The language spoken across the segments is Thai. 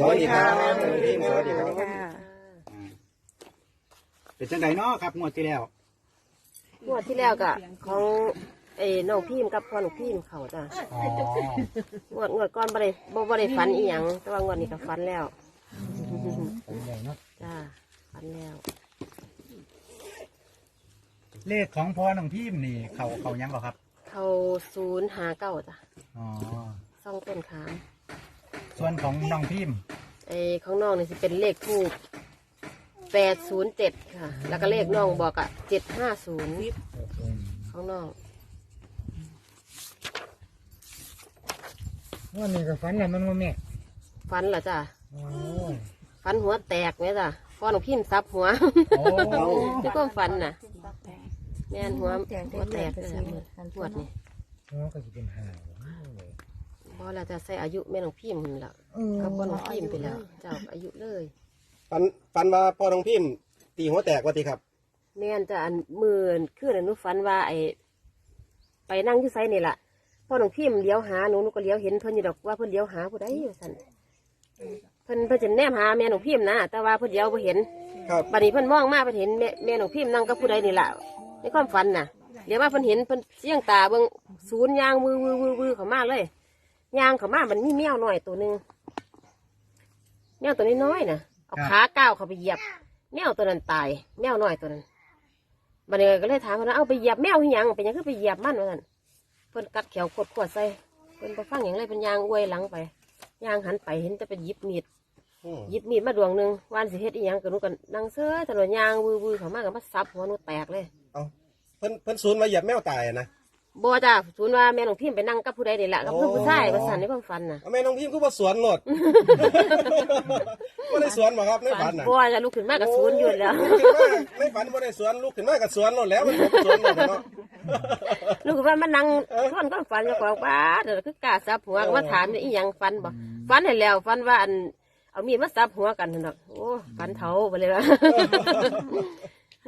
สวัสดีครับสวัสดีครับสวัสดีครับค่ะเป็นจังไดเนาะครับงวดที่แล้วงวดที่แล้วก็ของไอ้น้องพิมพ์กับพ่อน้องพิมพ์เขาจ้ะอ๋องวดงวดก่อนบ่ได้บ่บ่ได้ฝันอีหยังแต่ว่างวดนี้ก็ฝันแล้วเป็นไงเนาะจ้าฝันแล้วเลขของพ่อน้องพิมพ์นี่เขาเขายังเหรอครับ เขาศูนย์หาเก้าจ้ะอ๋อ ซ่องต้นขามส่วนของน้องพิมพ์ ไอ้ของน้องนี่สิเป็นเลขทูบแปดศูนย์เจ็ดค่ะ แล้วก็เลขน้องบอกอะเจ็ดห้าศูนย์ของน้องว่านี่ก็ฝันแล้วมันว่าแม่ฝันเหรอจ้ะโอ้ยฝันหัวแตกไหมจ้ะพ่อน้องพิมพ์ซับหัวโอ้ที่ก็ฝันน่ะแม่นหัวหัวแตกเลยจ้ะปวดนี่หัวก็จะเป็นหาว พอเราจะใส่อายุแม่น้องพิมพ์นั่นละเออกับพ่อน้องพิมพ์ไปแล้วเจ้าอายุเลย ฟันฟันว่าพ่อน้องพิมพ์ตีหัวแตกว่าตีครับ แม่นจะอันมือนขึ้นอนุฝันว่าไอไปนั่งที่ไซนี่แหละพ่อน้องพิมพ์เลี้ยวหาหนูหนูก็เลี้ยวเห็นเพิ่นอยู่ดอกว่าเพิ่นเลี้ยวหาผู้ใดอยู่สันเพิ่นเพิ่นจะแนมหาแม่น้องพิมพ์นะแต่ว่าเพิ่นเลี้ยวบ่เห็นครับบัดนี้เพิ่นมองมาเพิ่นเห็นแม่แม่น้องพิมพ์นั่งกับผู้ใดนี่แหละในความฝันน่ะเดี๋ยวว่าเพิ่นเห็นเพิ่นเสียงตาเบิ่งศูนย์ยางวือวือวือวือเข้ามาเลย ยางเข้ามามันมีแมวหน่อยตัวหนึงแมวตัวน้อยๆน่ะเอาขาก้าวเข้าไปเหยียบ แมวตัวนั้นตาย แมวน้อยตัวนั้นบัดนี้ก็เลยถามเพิ่นว่าเอาไปเหยียบแมวที่ยังเป็นหยังคือไปเหยียบมันวะนั่นเพิ่นกัดแขวขวดขวดใส่เพิ่นไปฟังอย่างไรเป็นยางอวยหลังไปยางหันไปเห็นแต่เป็นหยิบมีดอืมหยิบมีดมาดวงหนึ่งวานสิเฮ็ดอีหยังกับหนูกันนั่งเสื้อถนนยางวือวือเขามากับมาซับหัวหนูแตกเลย เอาเพิ่นเพิ่นศูนย์มาเหยียบแมวตายอะนะ บ่จ้าศูนย์ว่าแม่หลวงพิมพ์ไปนั่งกับผู้ใดนี่แหละกับเพื่อนผู้ชายประสานในความฝันน่ะเอาแม่น้องพิมพ์ก็ว่าสวนโหลดว่าได้สวนบ่ครับในฝันน่ะบ่จะลุกขึ้นมากับศูนย์อยู่แล้วลุกขึ้นมาในฝันว่าได้สวนลุกขึ้นมากับสวนโหลดแล้วมันผมสวนโหลดเนาะลูกก็ว่ามันนั่งท่อนก็ฝันจะบอกว่าเดี๋ยวคือกล้าซับหัวก็มาถามเนี่ยอีหยังฝันบ่ฝันให้แล้วฝันว่าอันเอามีดมาซับหัวกันนั่นดอกโอ้ฝันเถาไปเลยว่า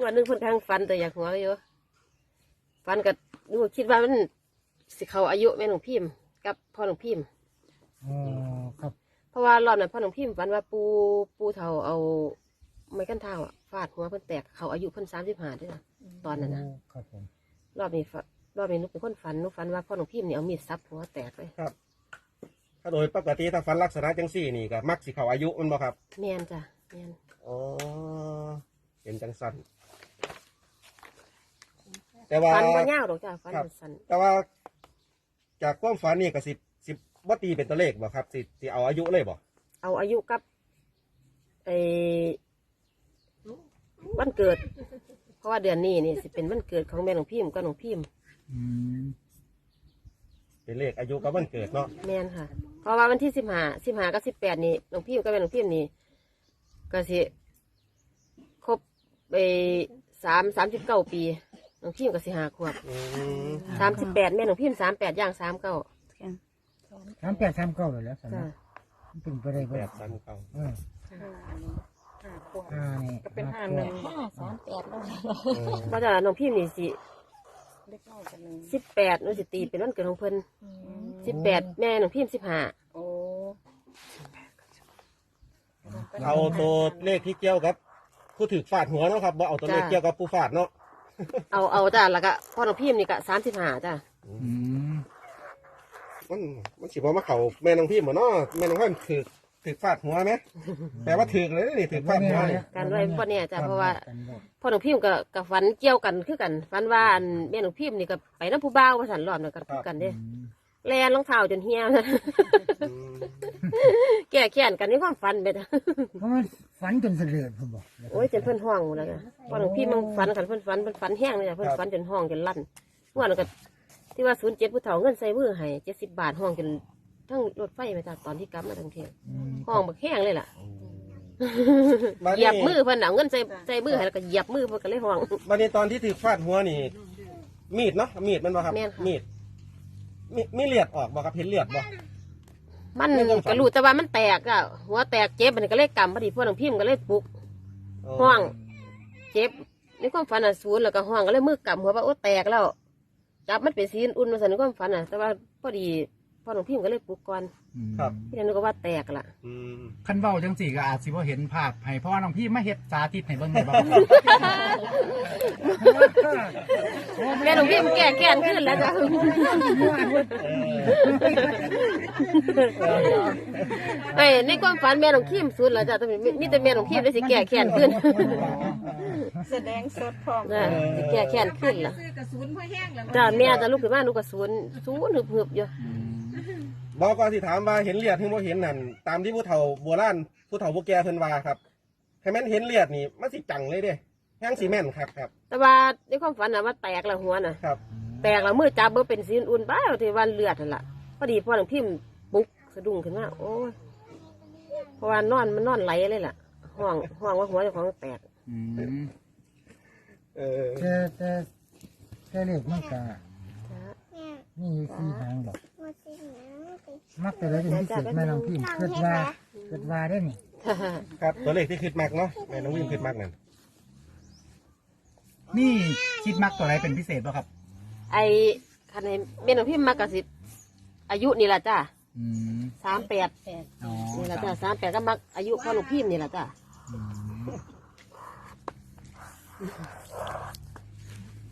วันหนึงเพิ่นกำลังฝันแต่อยากหัวอยู่ ฝันกับนูคิดว่ามันสิเขาอายุแม่หลวงพิมพ์กับพ่อหลวงพิมพ์อ๋อครับเพราะว่ารอบนั้นพ่อหลวงพิมพ์ฝันว่าปูปูเฒ่าเอาไม้กั้นเท้าอะฟาดหัวเพิ่นแตกเขาอายุเพิ่นสามสิบห้าด้วยนะตอนนั้นนะโครับผมรอบนี้ฝันรอบนี้หนุเป็นคนฝันหนุฝันว่าพ่อหลวงพิมพ์นี่เอามีดซับหัวแตกเลยถ้าโดยปกติถ้าฝันลักษณะจังสี่นี่ก็มักสิเข้าอายุมันบ่ครับ แม่นจ้ะแม่นอ๋อเป็นจังสัน แต่ว่า ฝันว่าเงาวดอกจ้ะฝันครับ สั้นแต่ว่า จากความฝันนี่ก็สิสิบ่ตีเป็นตัวเลขบ่ครับสิสิเอาอายุเลยบ่ๆเอาอายุกับไอ้วันเกิด เพราะว่าเดือนนี้นี่สิเป็นวันเกิดของแม่หลวงพิมพ์กับหลวงพิมพ์อืมเป็นเลขอายุกับวันเกิดเนาะแม่นค่ะ เพราะว่าวันที่สิบห้าสิบห้ากับสิบแปดนี่หลวงพิมพ์กับแม่หลวงพิมพ์นี่ก็สิครบไปสามสามสิบเก้าปี หลวงพิมพ์ก็สิห้าขวบอืมสามสิบแปดแม่หลวงพิมพ์สามแปดย่างสามเก้าสามแปดสามเก้าเลยแล้วสจ้ะนะมันเป็นไปได้แปบ่ดสามเก้าเออห้านี่ก็เป็นห้าหนึ่งขวบห้าสามแปดแล้วเพราะฉะนั้นหลวงพิมพ์นี่สิเล็กน้อยกันหนึ่งสิบแปดหนูสิตีเป็นวันเกิดของเพิ่นสิบแปดแม่หลวงพิมพ์สิบห้าโอ้เอาตัวเลขที่เกี่ยวกับ ผู้ถือฟาดหัวเนาะครับบ่เอาตัวเลขเกี่ยวกับผู้ฟาดเนาะ เอาเอาจ้ะแล้วก็พ่อหลวงพิมพ์นี่ก็สามสิบห้าจ้ะอืมมันมันสิบ่มาเข้าแม่น้องพี่บ่เนาะแม่น้องพี่ถือถือฟาดหัวไหมแปลว่าถือเลยนี่ถือฟาดหัวนี่การไว้พ่อเนี่ยจ้ะเพราะว่ากันบ่พ่อหลวงพิมพ์กับกับฝันเกี่ยวกันคือกันฝันว่าอันแม่หลวงพิมพ์นี่ก็ไปน้ำผู้บ่าวมาสันหลอดกันคือกันเด้ แลนรองเท้าจนเหี่ยวอืมแก่แค้นกันในความฝันไปจ้ะเพราะมันฝันจนเสลือดผมบอกโอ้ยจนเพิ่นห้องหมดแล้วจ้ะพ่อหลวงพิมพ์มันฝันกันเพิ่นฝันเพิ่นฝันแห้งเลยจ้ะเพิ่นฝันจนห้องจนลั่นเมื่อนั้นก็ที่ว่าศูนย์เจ็ดผู้เฒ่าเงินใส่มือให้เจ็ดสิบบาทห้องจนทั้งรถไฟมาจากตอนที่กลับมาทางเทียงอืมห้องบักแห้งเลยล่ะบัดเหยีนี้ยบมือเพิ่นเอาเงินใส่ใส่มือให้แล้วก็เหยียบมือเพิ่นก็เลยห้องบัดนี้ตอนที่ถือฟาดหัวนี่ มีดเนาะมีดมันบ่ครับ แม่นค่ะ มีด มีมีเลือดออกบ่ครับเห็นเลือดบ่ มันไม่ต้องฝันก็รู้แต่ว่ามันแตกอะหัวแตกเจ็บมันก็เลยกำพอดีพวกหลวงพิมพ์ก็เลยปลุก ห้อง เจ็บในความฝันอะศูนย์แล้วก็ห้องก็เลยมือกำหัวว่าโอ้แตกแล้วจับมันเป็นสีอุ่นๆมาใส่ในความฝันอะ แต่ว่าพอดี พ่อหลวงพิมก็เลยปลุกก่อนครับ พี่นันก็ว่าแตกล่ะอืมคันเว้าจังสี่ก็อาจสิบ่เห็นภาพให้พ่อน้องพี่มาเฮ็ดสาธิตให้เบิ่งได้บ่แม่หลวงพิมแก่แก่นขึ้นแล้วจ้ะไอ้ยในความฝันแม่หลวงพิมสุดแล้วจ้ะแต่มีมีแต่แม่หลวงพิมได้สิแก่แก่นขึ้นแสดงสดพร้อมจ้ะสิแก่แก่นขึ้นล่ะจ้ะแม่จะลุกขึ้นมาลูกกระสุนศูนย์หึบๆอยู่ บอกก่อนที่ถามว่าเห็นเลียดถึงบ่เห็นนั่นตามที่ผู้เฒ่าโบราณผู้เฒ่าผู้แก่เพิ่นว่าครับให้แม่นเห็นเลียดนี่มันสิจังเลยเด้แห้งสิแม่นครับครับ แต่ว่าในความฝันน่ะว่าแตกละหัวน่ะครับ แตกละมือจับเบอเป็นสีอุ่นๆบ้าที่วันเลือดนั่นล่ะพอดีพ่อหลวงพิมปลุกสะดุ้งขึ้นมาโอ้ยเพราะว่านอนมันนอนไหลเลยล่ะห้องห้องว่าหัวเจ้าของแตก อืมเออ แต่แต่แต่เลขมันก็ นี่อยู่สี่หางบอกมักแต่ละเป็นพิเศษแม่น้องพิมพ์เกิดว่าเกิดว่าได้นี่ครับตัวเลขที่คิดมากเนาะแม่น้องวิ่งคิดมากนั่นนี่คิดมักตัวไหนเป็นพิเศษบ่ครับ ไอ้คันในเมนของพิมมากกสิอายุนี่ล่ะจ้าอืมสามแปดอ๋อนี่ล่ะจ้าสามแปดก็มักอายุพ่อหลวงพิมนี่ล่ะจ้าอืม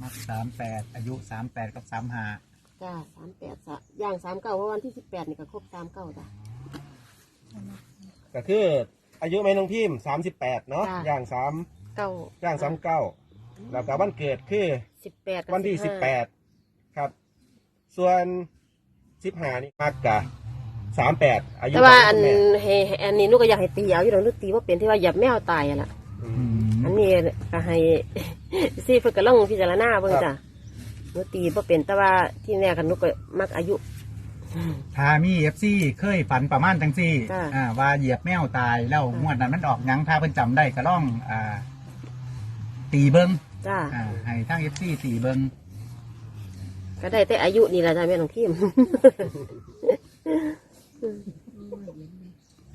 มัก38อายุ38กับ35 จ้าสามแปดสะย่างสามเก้าเพราะวันที่สิบแปดนี่ก็ครบสามเก้าจ้าก็คืออายุแม่น้องพิมพ์38เนาะจ้ะอย่างสามเก้าย่าง39แล้วก็วันเกิดคือสิบแปดวันที่สิบแปดครับ ส่วนสิบห้านี่มากกะสามแปดอายุแต่ว่าขอังนคุณแม่ให้ให้อันนี้หนูก็อยากให้ตีเอาอยู่หรอกหนูตีว่าเป็นที่ว่าหยับแมวตายอะล่ะอือืมมอันนี้ก็ให้ ซี่เพิ่นก็ลองพิจารณาเบิ่งครับจ้ะ หนูตีบ่เป็นแต่ว่าที่แน่กันหนูก็มักอายุ ถ้ามีเอฟซีเคยฝันประมาณจังซี่จ้ะ อ่าว่าเหยียบแมวตายแล้วงวดนั้นมันออกหยังถ้าเพิ่นจำได้ก็ล่องอ่าตีเบิงจ้าอ่าให้ทางเอฟซีตีเบิงก็ได้แต่อายุนี่แหละจ้ะแม่น้องพิม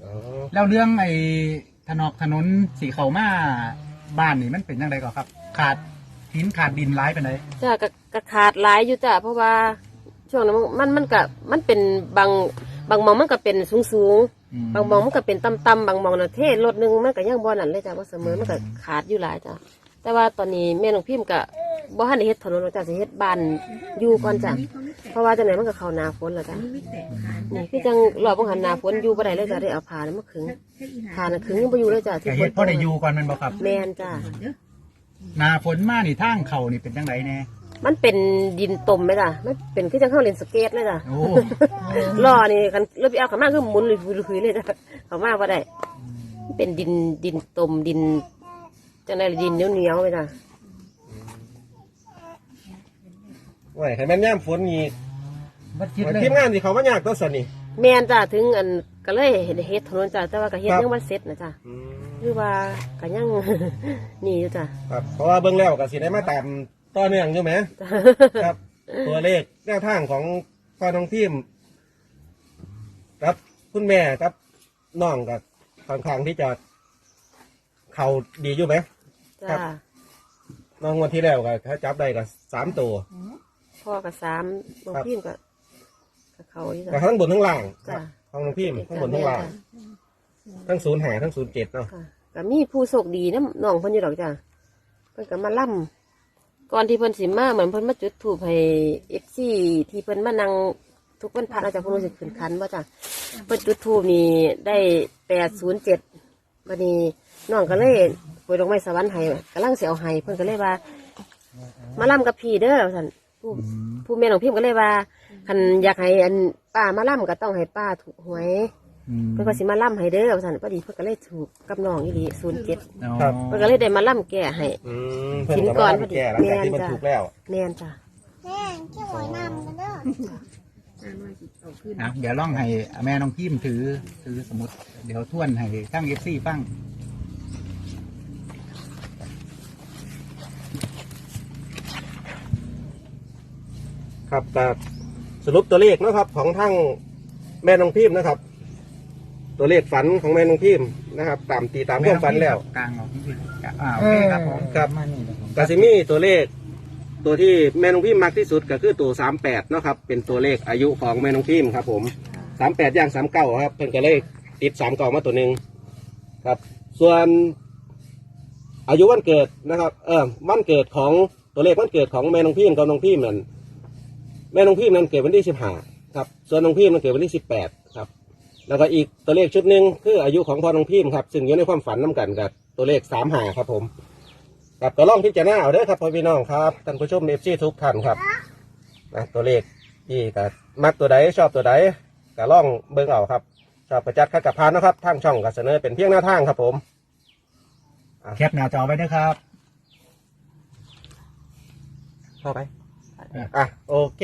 อ๋อแล้วเรื่องไอ้ถนอกถนนสีเขามาบ้านนี่มันเป็นยังไงก่อนครับ ขาด หินขาดดินร้ายไปไหนใดจ้าก็ก็ขาดหลายอยู่จ้ะเพราะว่าช่วงนั้นมันมันก็มันเป็นบางบางหมองมันก็เป็นสูงสูงๆอืมบางหมองมันก็เป็นต่ำๆบางหมองน่ะเทรถหนึงมันก็ยังบ่นั่นเลยจ้ะว่าเสมอมันก็ขาดอยู่หลายจ้ะแต่ว่าตอนนี้แม่น้องพิมก็บ่ทันได้เฮ็ดถนนหรอกจ้ะสิเฮ็ดบ้านอยู่ก่อนจ้ะเพราะว่าจังไหนมันก็เข้าหน้าฝนแล้วจ้ะนี่คือจังรอบบ่หันหน้าฝนอยู่บ่ได้เลยจ้ะได้เอาผ้านั้นมาขึงผ้านั้นขึงยังบ่อยู่เลยจ้ะที่แต่ฝเฮ็นดพ่อได้อยู่ก่อนแมันบอกครับ แม่นจ้ะ หนาฝนมานี่ทางเขานี่เป็นยังไงแน่มันเป็นดินตมไหมจ้ะมันเป็นคือจังเข้าเล่นสเก็ตเลยจ้ะโอ้ล้อนี่กันเริ่มเอาเขามาคือหมุนลุยๆเลยจ้ะเขามาบ่ได้มันเป็นดินดินตมดินจังไดล่ะดินเหนียวๆไปจ้ะไหวใครแม่นย่ามฝนนี่บัดคิดเลยทีมงานที่เขามายากตัวสันนี่ แม่นจ้ะถึงอัน ก็เลยเห็นเฮ็ดถนนจ้ะแต่ว่าก็เฮ็ดครับยังบ่เสร็จนะจ้ะอืมคือว่าก็ยัง นี่อยู่จ้ะครับเพราะว่าเบื้องแล้วก็สิได้มาตามต่อเนื่องอยู่ไหม จ้ะ ครับ ตัวเลขแนวทางของพ่อน้องพิมพ์ครับคุณแม่ครับน้องกับค่อนข้างที่จะเข่าดีอยู่ไหมครัจ้ะบน้องวันที่แล้วก็ถ้าจับได้ก็สามตัว พ่อก็สามบางครับ พี่ก็ก็เขาอยู่แต่จ้ะทั้งบนทั้งล่างคจ้ะรับ ของน้องพิมพ์ทั้งบนทั้งล่างทั้งศูนย์หาทั้งศูนย์เจ็ดเนาะค่ะก็มีผู้โชคดีนะน้องเพิ่นอยู่ดอกจ้ะเพิ่นก็มาล่ำก่อนที่เพิ่นสิมาเหมือนเพิ่นมาจุดธูปให้ FC ที่เพิ่นมานั่งทุกวันพระเราจะเพิ่นรู้สึกขึ้นคันว่าจ้ะเพิ่นจุดธูปนี่ได้807วันนี้น้องก็เลยปวยดอกไม้สวรรค์ให้กำลังสิเอาให้เพิ่นก็เลยว่า มาล่ำกับพี่เด้อท่านผู้ผู้แม่ของพิมก็เลยว่า คันอยากให้อันป้ามาล่ำก็ต้องให้ป้าถูกหวยอืมเพิ่นก็สิมาล่ำให้เด้อท่านพอดีเพิ่นก็เลยถูกกับน้องอีหลีศูนย์เจ็ดอ๋อครับ เพิ่นก็เลยได้มาล่ำแก่ให้ อืมเพิ่นกินก็ก่มาอนทำแก่หลังจากที่มันแม่นจ้ะถูกแล้ว แม่นจ้ะแม่แค่หวยนำกันเด้ออะเดี๋ยวล่องให้แม่น้องพิมถือถือสมุดเดี๋ยวทวนให้ทั้งเอฟซีฟังครับแต่ สรุปตัวเลขนะครับ ของทั้งแม่น้องพิมพ์นะครับ ตัวเลขฝันของแม่น้องพิมพ์นะครับ ตามตีตามความฝันแล้ว กลางออกนี่อ่าโอเอเคอครับผมครับ มานี่นะครับกาซิมีตัวเลข ตัวที่แม่น้องพิมพ์มากที่สุดก็คือตัวสามแปดเนาะครับ เป็นตัวเลขอายุของแม่น้องพิมพ์ครับ ผมสามแปดย่างสามเก้าครับเพิ่นก็เลขติดสามเก้ามาตัวหนึ่งครับ ส่วนอายุวันเกิดนะครับ เออวันเกิดของตัวเลขวันเกิดของแม่น้องพิมพ์กับน้องพิมพ์นั่น แม่น้องพิมพ์นั้นเกิดวันที่สิบห้าครับส่วนน้องพิมพ์นั้นเกิดวันที่สิบแปดครับแล้วก็อีกตัวเลขชุดหนึ่งคืออายุของพ่อน้องพิมพ์ครับซึ่งอยู่ในความฝันน้กันกับตัวเลขสามหาครับผมครับก็ลองพิจารณาเอาเด้อครับพ่อพี่น้องครับท่านผู้ชมเอฟซีทุกท่านครับนะตัวเลขที่ก็มักตัวใดชอบตัวใดก็ลองเบิ่งเอาครับชอบประจัดขัดกับพานนะครับทางช่องก็เสนอเป็นเพียงหน้าทางครับผมแคปหน้าจอไว้ด้วยครับ เข้าไป อะโอเค